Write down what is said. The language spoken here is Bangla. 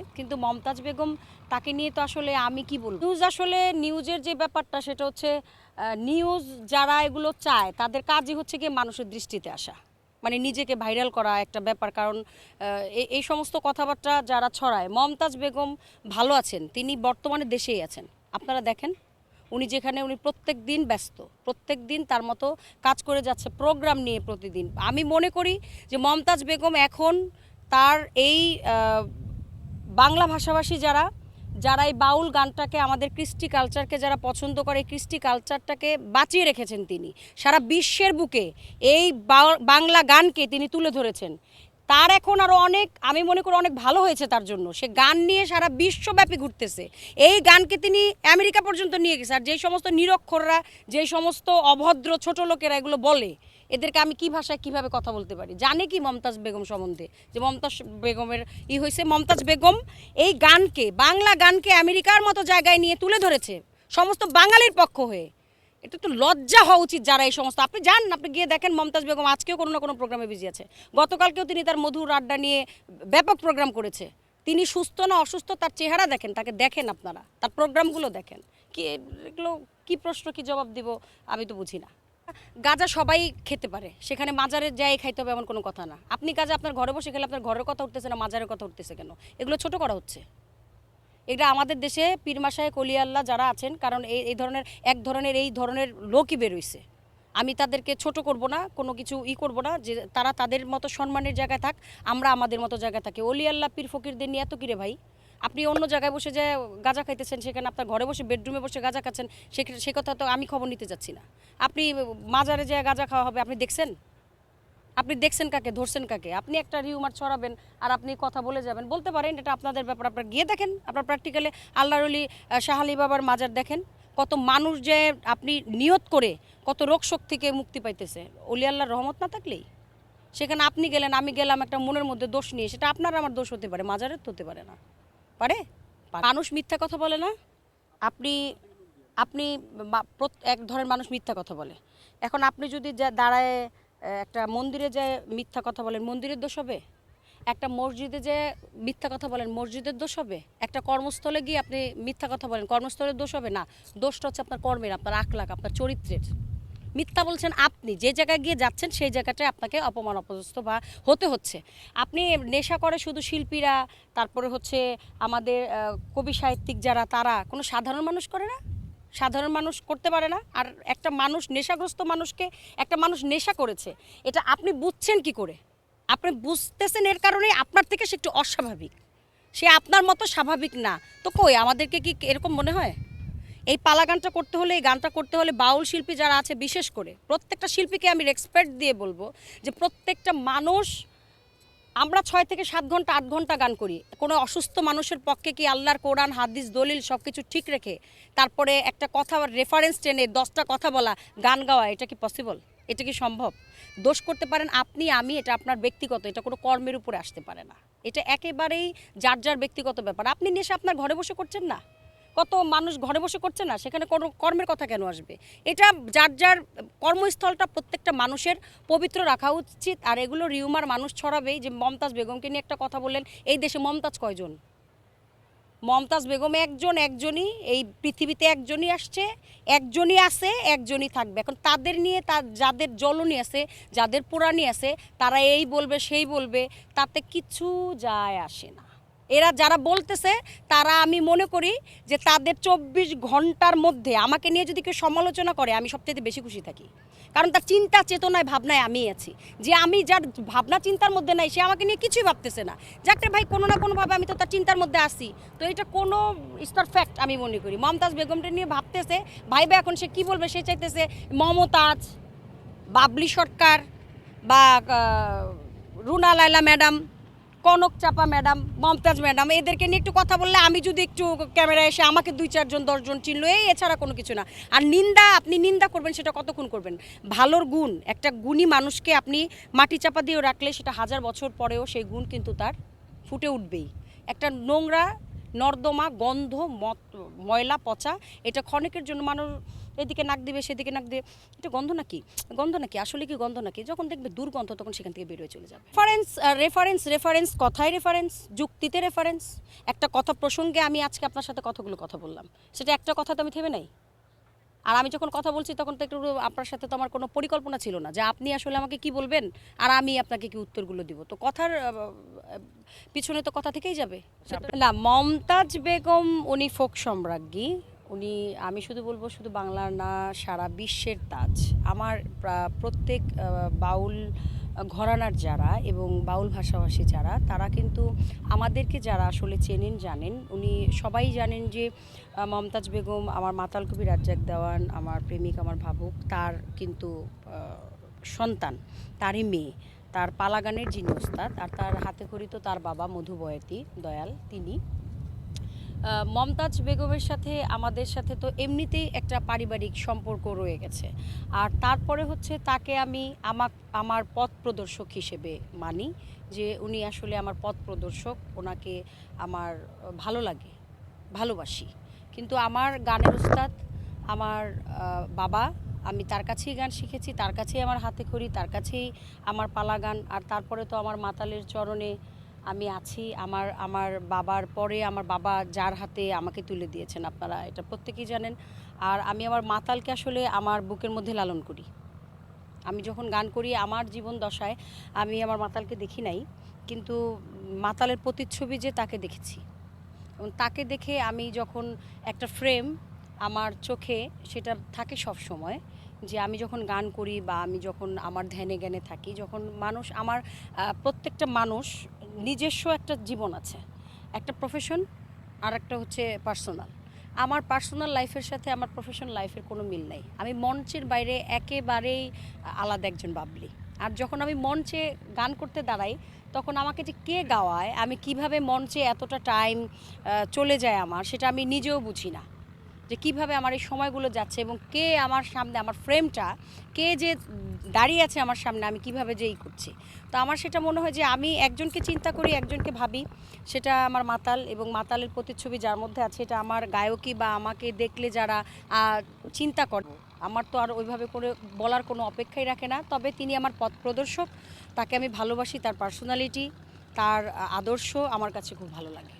কিন্তু মমতাজ বেগম তাকে নিয়ে তো আসলে আমি কি বলব? নিউজ আসলে নিউজের যে ব্যাপারটা সেটা হচ্ছে নিউজ যারা এগুলো চায়, তাদের কাজই হচ্ছে গিয়ে মানুষের দৃষ্টিতে আসা। মানে নিজেকে ভাইরাল করা একটা ব্যাপার। কারণ এই- সমস্ত কথাবার্তা যারা ছড়ায়, মমতাজ বেগম ভালো আছেন, তিনি বর্তমানে দেশেই আছেন। আপনারা দেখেন, উনি যেখানে, উনি প্রত্যেক দিন ব্যস্ত। প্রত্যেক দিন তার মতো কাজ করে যাচ্ছে প্রোগ্রাম নিয়ে প্রতিদিন। আমি মনে করি যে মমতাজ বেগম এখন তার এই বাংলা ভাষাভাষী যারা যারা এই বাউল গানটাকে, আমাদের কৃষ্টি কালচারকে যারা পছন্দ করে কৃষ্টি কালচারটাকে বাঁচিয়ে রেখেছেন তিনি। সারা বিশ্বের বুকে এই বাংলা গানকে তিনি তুলে ধরেছেন। তার এখন আরও অনেক, আমি মনে করি অনেক ভালো হয়েছে তার জন্য। সে গান নিয়ে সারা বিশ্বব্যাপী ঘুরতেছে। এই গানকে তিনি আমেরিকা পর্যন্ত নিয়ে গেছে। আর যেই সমস্ত নিরক্ষররা, যেই সমস্ত অভদ্র ছোট লোকেরা এগুলো বলে এদেরকে আমি কি ভাষায় কীভাবে কথা বলতে পারি? জানে কি মমতাজ বেগম সম্বন্ধে? যে মমতাজ বেগমের ই হয়েছে মমতাজ বেগম এই গানকে, বাংলা গানকে আমেরিকার মতো জায়গায় নিয়ে তুলে ধরেছে, সমস্ত বাঙালির পক্ষ হয়ে। এটা তো লজ্জা হওয়া উচিত যারা এই সমস্ত। আপনি যান, আপনি গিয়ে দেখেন মমতাজ বেগম আজকেও কোনো না কোনো প্রোগ্রামে বিজি আছে। গতকালকেও তিনি তার মধুর আড্ডা নিয়ে ব্যাপক প্রোগ্রাম করেছে। তিনি সুস্থ না অসুস্থ তার চেহারা দেখেন, তাকে দেখেন আপনারা, তার প্রোগ্রামগুলো দেখেন। কি এগুলো, কী প্রশ্ন, কি জবাব দিব, আমি তো বুঝি না। গাজা সবাই খেতে পারে। সেখানে মাজারে যাই খাইতে হবে এমন কোনো কথা না। আপনি গাজা আপনার ঘরে বসে খেলে আপনার ঘরের কথা উঠতেছে না, মাজারের কথা উঠতেছে কেন? এগুলো ছোট করা হচ্ছে। এটা আমাদের দেশে পীরমাশায় কলিয়াল্লাহ যারা আছেন, কারণ এই এই ধরনের, এক ধরনের, এই ধরনের লোকই বেরোইছে। আমি তাদেরকে ছোট করব না, কোনো কিছু ই করব না, যে তারা তাদের মতো সম্মানের জায়গায় থাক, আমরা আমাদের মতো জায়গায় থাকি। অলি আল্লাহ পীর ফকিরদের নিয়ে এত কিরে ভাই? আপনি অন্য জায়গায় বসে যে গাঁজা খাইতেছেন, সেখানে আপনার ঘরে বসে বেডরুমে বসে গাঁজা খাচ্ছেন, সে কথা তো আমি খবর নিতে যাচ্ছি না। আপনি মাজারে যে গাঁজা খাওয়া হবে, আপনি দেখছেন? আপনি দেখছেন কাকে, ধরছেন কাকে? আপনি একটা রিউমার ছড়াবেন আর আপনি কথা বলে যাবেন। বলতে পারেন, এটা আপনাদের ব্যাপার। আপনার গিয়ে দেখেন, আপনার প্র্যাকটিক্যালে আল্লাহর অলি শাহালি বাবার মাজার দেখেন। কত মানুষ যে আপনি নিয়ত করে কত রোগ শোক থেকে মুক্তি পাইতেছে। অলি আল্লাহর রহমত না থাকলেই। সেখানে আপনি গেলেন, আমি গেলাম একটা মনের মধ্যে দোষ নিয়ে। সেটা আপনার আমার দোষ হতে পারে, মাজারের তো হতে পারে না। পারে? মানুষ মিথ্যা কথা বলে না। আপনি আপনি এক ধরনের মানুষ মিথ্যা কথা বলে। এখন আপনি যদি যা দাঁড়ায় একটা মন্দিরে যে মিথ্যা কথা বলেন, মন্দিরের দোষ হবে? একটা মসজিদে যে মিথ্যা কথা বলেন, মসজিদের দোষ হবে? একটা কর্মস্থলে গিয়ে আপনি মিথ্যা কথা বলেন, কর্মস্থলের দোষ হবে? না, দোষটা হচ্ছে আপনার কর্মের, আপনার আখলাখ, আপনার চরিত্রের। মিথ্যা বলছেন আপনি, যে জায়গায় গিয়ে যাচ্ছেন সেই জায়গাটায় আপনাকে অপমান, অপদস্থ বা হতে হচ্ছে। আপনি নেশা করে শুধু শিল্পীরা, তারপরে হচ্ছে আমাদের কবি সাহিত্যিক যারা, তারা, কোনো সাধারণ মানুষ করে না? সাধারণ মানুষ করতে পারে না? আর একটা মানুষ, নেশাগ্রস্ত মানুষকে একটা মানুষ নেশা করেছে, এটা আপনি বুঝছেন কি করে? আপনি বুঝতেছেন এর কারণে আপনার থেকে সে একটু অস্বাভাবিক। সে আপনার মতো স্বাভাবিক না। তো কই, আমাদেরকে কি এরকম মনে হয়? এই পালা গানটা করতে হলে, এই গানটা করতে হলে বাউল শিল্পী যারা আছে, বিশেষ করে প্রত্যেকটা শিল্পীকে আমি রেসপেক্ট দিয়ে বলব যে প্রত্যেকটা মানুষ, আমরা ছয় থেকে সাত ঘণ্টা, আট ঘণ্টা গান করি। কোনো অসুস্থ মানুষের পক্ষে কি আল্লাহর কোরআন, হাদিস, দলিল সব কিছু ঠিক রেখে তারপরে একটা কথা রেফারেন্স টেনে দশটা কথা বলা, গান গাওয়া, এটা কি পসিবল এটা কি সম্ভব? দোষ করতে পারেন আপনি, আমি, এটা আপনার ব্যক্তিগত, এটা কোনো কর্মের উপরে আসতে পারে না। এটা একেবারেই যার যার ব্যক্তিগত ব্যাপার। আপনি নেশা আপনার ঘরে বসে করছেন না? কত মানুষ ঘরে বসে করছে না, সেখানে কোনো কর্মের কথা কেন আসবে? এটা যার যার কর্মস্থলটা প্রত্যেকটা মানুষের পবিত্র রাখা উচিত, আর এগুলো রিউমার মানুষ ছড়াবেই। যে মমতাজ বেগমকে নিয়ে একটা কথা বললেন, এই দেশে মমতাজ কয়জন? মমতাজ বেগম একজন, একজনই, এই পৃথিবীতে একজনই আসছে, একজনই আছে, একজনই থাকবে। এখন তাদের নিয়ে তার যাদের জ্বলনি আছে, যাদের পুরানি আছে, তারা এই বলবে, সেই বলবে, তাতে কিছু যায় আসে না। এরা যারা বলতেছে, তারা আমি মনে করি যে তাদের চব্বিশ ঘণ্টার মধ্যে আমাকে নিয়ে যদি কেউ সমালোচনা করে, আমি সবচেয়ে বেশি খুশি থাকি। কারণ তার চিন্তা, চেতনায়, ভাবনায় আমি আছি। যে আমি যার ভাবনা, চিন্তার মধ্যে নাই, সে আমাকে নিয়ে কিছুই ভাবতেছে না। যাকে ভাই, কোনো না কোনোভাবে আমি তো তার চিন্তার মধ্যে আসি তো এটা কোনো ইস্টার ফ্যাক্ট আমি মনে করি। মমতাজ বেগমটা নিয়ে ভাবতেছে ভাইবে এখন সে কি বলবে, সে চাইতেছে মমতাজ, বাবলি সরকার বা রুনা লাইলা ম্যাডাম কনক চাপা ম্যাডাম, মমতাজ ম্যাডাম, এদেরকে নিয়ে একটু কথা বললে আমি যদি একটু ক্যামেরায় এসে আমাকে দুই চারজন, দশজন চিনলো, এই এছাড়া কোনো কিছু না। আর নিন্দা, আপনি নিন্দা করবেন, সেটা কতক্ষণ করবেন? ভালোর গুণ, একটা গুণী মানুষকে আপনি মাটি চাপা দিয়েও রাখলে সেটা হাজার বছর পরেও সেই গুণ কিন্তু তার ফুটে উঠবেই। একটা নোংরা, নর্দমা, গন্ধ, মত, ময়লা, পচা, এটা ক্ষণিকের জন্য মানুষ এদিকে নাক দিবে সেদিকে নাক দিবে। এটা গন্ধ নাকি? গন্ধ নাকি? আসলে কি গন্ধ নাকি? যখন দেখবে দুর্গন্ধ তখন সেখান থেকে বেরিয়ে চলে যাবে। রেফারেন্স রেফারেন্স রেফারেন্স কথায় রেফারেন্স যুক্তিতে রেফারেন্স একটা কথা প্রসঙ্গে আমি আজকে আপনার সাথে কথাগুলো কথা বললাম। সেটা একটা কথা তো আমি থেমে নাই। আর আমি যখন কথা বলছি তখন তো একটু আপনার সাথে তো আমার কোনো পরিকল্পনা ছিল না যে আপনি আসলে আমাকে কি বলবেন আর আমি আপনাকে কি উত্তরগুলো দিব। তো কথার পিছনে তো কথা থেকেই যাবে। না মমতাজ বেগম উনি ফোক সম্রাজ্ঞী। উনি, আমি শুধু বলব শুধু বাংলার না, সারা বিশ্বের তাজ। আমার প্রা- প্রত্যেক বাউল ঘরানার যারা এবং বাউল ভাষাভাষী যারা, তারা কিন্তু আমাদেরকে যারা আসলে চেনেন, জানেন। উনি সবাই জানেন যে মমতাজ বেগম, আমার মাতাল কবি রাজ্জাক দেওয়ান, আমার প্রেমিক আমার ভাবুক, তার কিন্তু সন্তান, তারই মেয়ে। তার পালাগানের যিনি ওস্তাদ, আর তার হাতে খড়ি তো তার বাবা মধু বয়াতি দয়াল, তিনি। মমতাজ বেগমের সাথে, আমাদের সাথে তো এমনিতেই একটা পারিবারিক সম্পর্ক রয়ে গেছে। আর তারপরে হচ্ছে তাকে আমি আমার আমার পথ প্রদর্শক হিসেবে মানি, যে উনি আসলে আমার পথ প্রদর্শক, ওনাকে আমার ভালো লাগে, ভালোবাসি। কিন্তু আমার গানের উস্তাদ আমার বাবা, আমি তার কাছেই গান শিখেছি, তার কাছেই আমার হাতে খড়ি, তার কাছেই আমার পালা গান, আর তারপরে তো আমার মাতালের চরণে আমি আছি, আমার আমার বাবার পরে আমার বাবা যার হাতে আমাকে তুলে দিয়েছেন আপনারা, এটা প্রত্যেকেই জানেন। আর আমি আমার মাতালকে আসলে আমার বুকের মধ্যে লালন করি। আমি যখন গান করি, আমার জীবন দশায় আমি আমার মাতালকে দেখি নাই, কিন্তু মাতালের প্রতিচ্ছবি যে তাকে দেখেছি। এবং তাকে দেখে আমি যখন একটা ফ্রেম আমার চোখে, সেটা থাকে সব সময় যে আমি যখন গান করি বা আমি যখন আমার ধ্যানে জ্ঞানে থাকি, যখন মানুষ, আমার প্রত্যেকটা মানুষ নিজস্ব একটা জীবন আছে, একটা প্রফেশন আর একটা হচ্ছে পার্সোনাল আমার পার্সোনাল লাইফের সাথে আমার প্রফেশনাল লাইফের কোনো মিল নেই। আমি মঞ্চের বাইরে একেবারেই আলাদা একজন বাবলি। আর যখন আমি মঞ্চে গান করতে দাঁড়াই, তখন আমাকে যে কে গাওয়ায়, আমি কীভাবে মঞ্চে এতটা টাইম চলে যায় আমার, সেটা আমি নিজেও বুঝি না। যে কীভাবে আমার এই সময়গুলো যাচ্ছে এবং কে আমার সামনে, আমার ফ্রেমটা, কে যে দাঁড়িয়ে আছে আমার সামনে, আমি কীভাবে যে ই করছি। তো আমার সেটা মনে হয় যে আমি একজনকে চিন্তা করি, একজনকে ভাবি, সেটা আমার মাতাল এবং মাতালের প্রতিচ্ছবি যার মধ্যে আছে, এটা আমার গায়কী বা আমাকে দেখলে যারা চিন্তা করে, আমার তো আর ওইভাবে করে বলার কোনো অপেক্ষাই রাখে না। তবে তিনি আমার পথ প্রদর্শক, তাকে আমি ভালোবাসি, তার পার্সোনালিটি তার আদর্শ, আমার কাছে খুব ভালো লাগে।